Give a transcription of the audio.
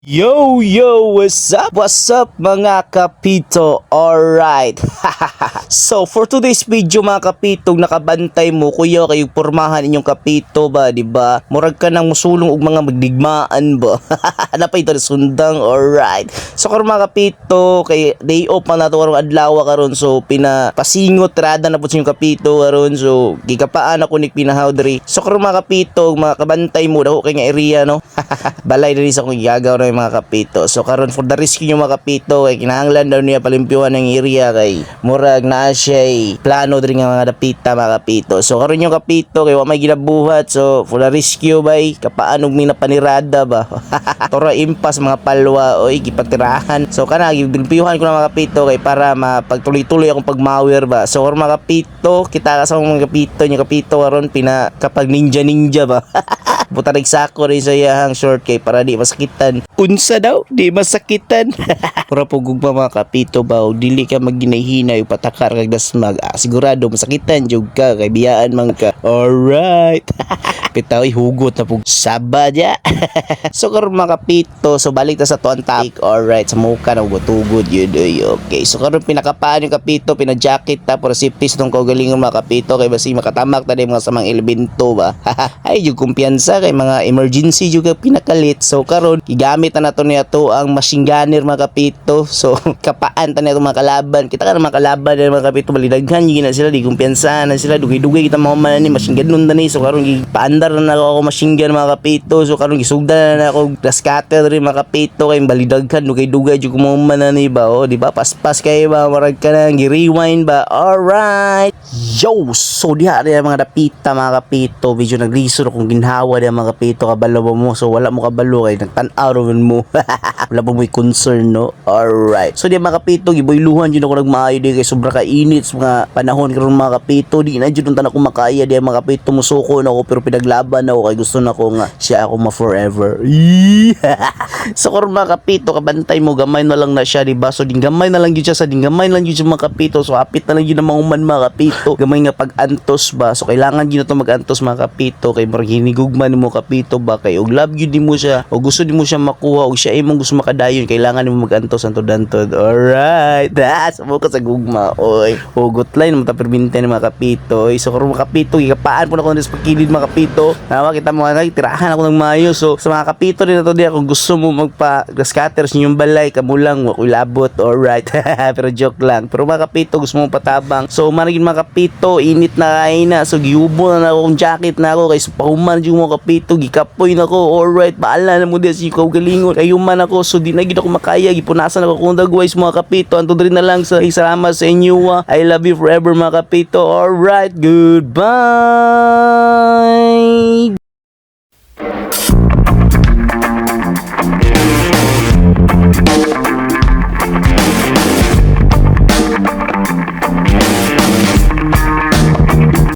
Yo, yo, what's up? What's up mga kapito? Alright. so, for today's video mga kapito, nakabantay mo, kuya, kayo pormahan inyong kapito ba, di ba? Murag ka nang musulong og mga magdigmaan ba? Napay ito sundang, alright. So, karon mga kapito, kay day off man nato karong adlaw karon so pinapasingot rada na po sa inyong kapito karon so gikapaan ako ni pinahawdri. So, karon mga kapito, mga kabantay mo, dako kay nga area, no? Balay rin sa kong gagaw na yung mga kapito. So karon for the rescue yung mga kapito kay kinahanglan daw niya palimpyuhan ng area kay murag naa siya eh, plano din nga mga dapita mga kapito. So karon yung kapito kay wa may ginabuhat so for the rescue bay kapaanog mi na panirada ba. Tora impas mga palwa oy gipatirahan. So kana gilimpyuhan ko na mga kapito kay para mapagtuloy-tuloy akong pagmawir ba. So karon mga kapito kita ka sa mga kapito yung kapito karon pina kapag ninja ninja ba. Buta nagsako rin sa iyahang short kay para di masakitan. Unsa daw? Di masakitan. Pura pugog pa mga kapito ba? Dili ka magginahinaw patakar kag dasmag. Ah, sigurado masakitan jud ka kay biyaan man ka. Alright. Pitaw hugot na pug sabad ya. so karon mga kapito, so balik ta sa tuan topic. Alright, sa muka na ugod-ugod yun. Oy, okay. So karon pinakapaan yung kapito, pina-jacket ta para safety nung kaugalingon mga kapito kay basi makatamak ta mga samang elemento ba. Ay yung kumpiyansa kay mga emergency juga pinakalit. So karon gigamit na nato niya to ang machine gunner mga kapito. So kapaan ta niya mga kalaban. Kita ka na mga kalaban ng mga kapito balidaghan yung na sila di kumpiyansa na sila dugay-dugay kita mo man ni machine gun nun na ni. So karon gipaandar na ako machine mga kapito. So karon gisugdan na ako gas cutter rin mga kapito kay balidaghan dugay-dugay jud mo man na ni ba. Oh, di ba? Paspas kay ba marag ka na gi-rewind ba. Alright. Yo, so diha rin mga dapita mga kapito. Video naglisod akong ginhawa diha mga kapito kabalo ba mo. So wala mo kabalo kay nagtan-aw mo. wala mo concern no. Alright. So diha mga kapito giboyluhan jud ako nagmaayo di kay sobra ka init mga panahon karon mga kapito. Di na jud unta ako makaya diha mga kapito musuko na ako pero pinaglaban ako kay gusto na ko nga siya ako ma forever. so karon mga kapito kabantay mo gamay na lang na siya di ba? So ding gamay na lang jud siya sa ding gamay na lang jud siya mga kapito. So apit na lang jud na mahuman mga kapito. Gamay nga pag-antos ba? So kailangan jud na to mag-antos mga kapito kay murag hinigugman mo kapito ba kay og love jud mo siya o gusto di mo siya makuha og siya imong gusto makadayon kailangan mo mag-antos antod antod. Alright. Das mo ka sa gugma. Oy. Hugot line mo ta perminte ni mga kapito. Oy. So karon mga kapito gikapaan po na ko sa pagkilid mga kapito. Nawa kita mo nga tirahan ako ng mayo. So sa mga kapito din nato diya kung gusto mo magpa scatter sa inyong balay kamo lang wa ko labot. Alright. Pero joke lang. Pero mga kapito gusto mo patabang. So managin mga kapito init na kay na. So giubo na ako akong jacket na ako kay sa pahuman yung mga kapito gikapoy na ko. Alright. Baala na mo diya si ikaw galingon. Kayo man ako so di na gid ako makaya gipunasan ako kung dagways mga kapito. Anto rin na lang sa salamat sa inyo. ah. I love you forever mga kapito. Alright. Goodbye.